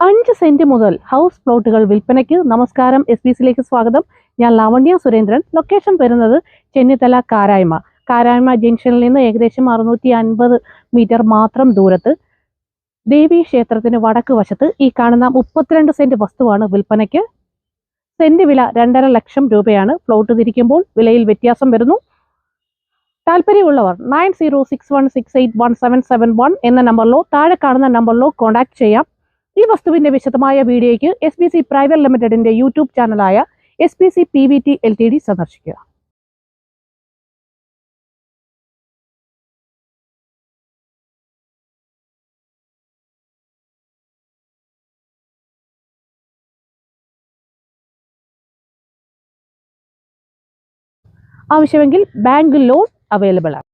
അഞ്ച് സെന്റ് മുതൽ ഹൗസ് പ്ലോട്ടുകൾ വിൽപ്പനയ്ക്ക് നമസ്കാരം എസ് ബി സിയിലേക്ക് സ്വാഗതം. ഞാൻ ലാവണ്യ സുരേന്ദ്രൻ. ലൊക്കേഷൻ വരുന്നത് ചെന്നിത്തല കാരായ്മ. കാരായ്മ ജംഗ്ഷനിൽ നിന്ന് ഏകദേശം അറുന്നൂറ്റി അൻപത് മീറ്റർ മാത്രം ദൂരത്ത് ദേവീ ക്ഷേത്രത്തിന് വടക്ക് വശത്ത് ഈ കാണുന്ന മുപ്പത്തിരണ്ട് സെന്റ് വസ്തുവാണ് വിൽപ്പനയ്ക്ക്. സെന്റ് വില രണ്ടര ലക്ഷം രൂപയാണ്. പ്ലോട്ട് തിരിക്കുമ്പോൾ വിലയിൽ വ്യത്യാസം വരുന്നു. താല്പര്യമുള്ളവർ nine zero six one six eight one seven seven one എന്ന നമ്പറിലോ താഴെ കാണുന്ന നമ്പറിലോ കോൺടാക്ട് ചെയ്യാം. ഈ വസ്തുവിന്റെ വിശദമായ വീഡിയോയ്ക്ക് എസ് ബി സി പ്രൈവറ്റ് ലിമിറ്റഡിന്റെ YouTube ചാനലായ S P C P V T L T D സന്ദർശിക്കുക. ആവശ്യമെങ്കിൽ ബാങ്ക് ലോൺ അവൈലബിൾ ആണ്.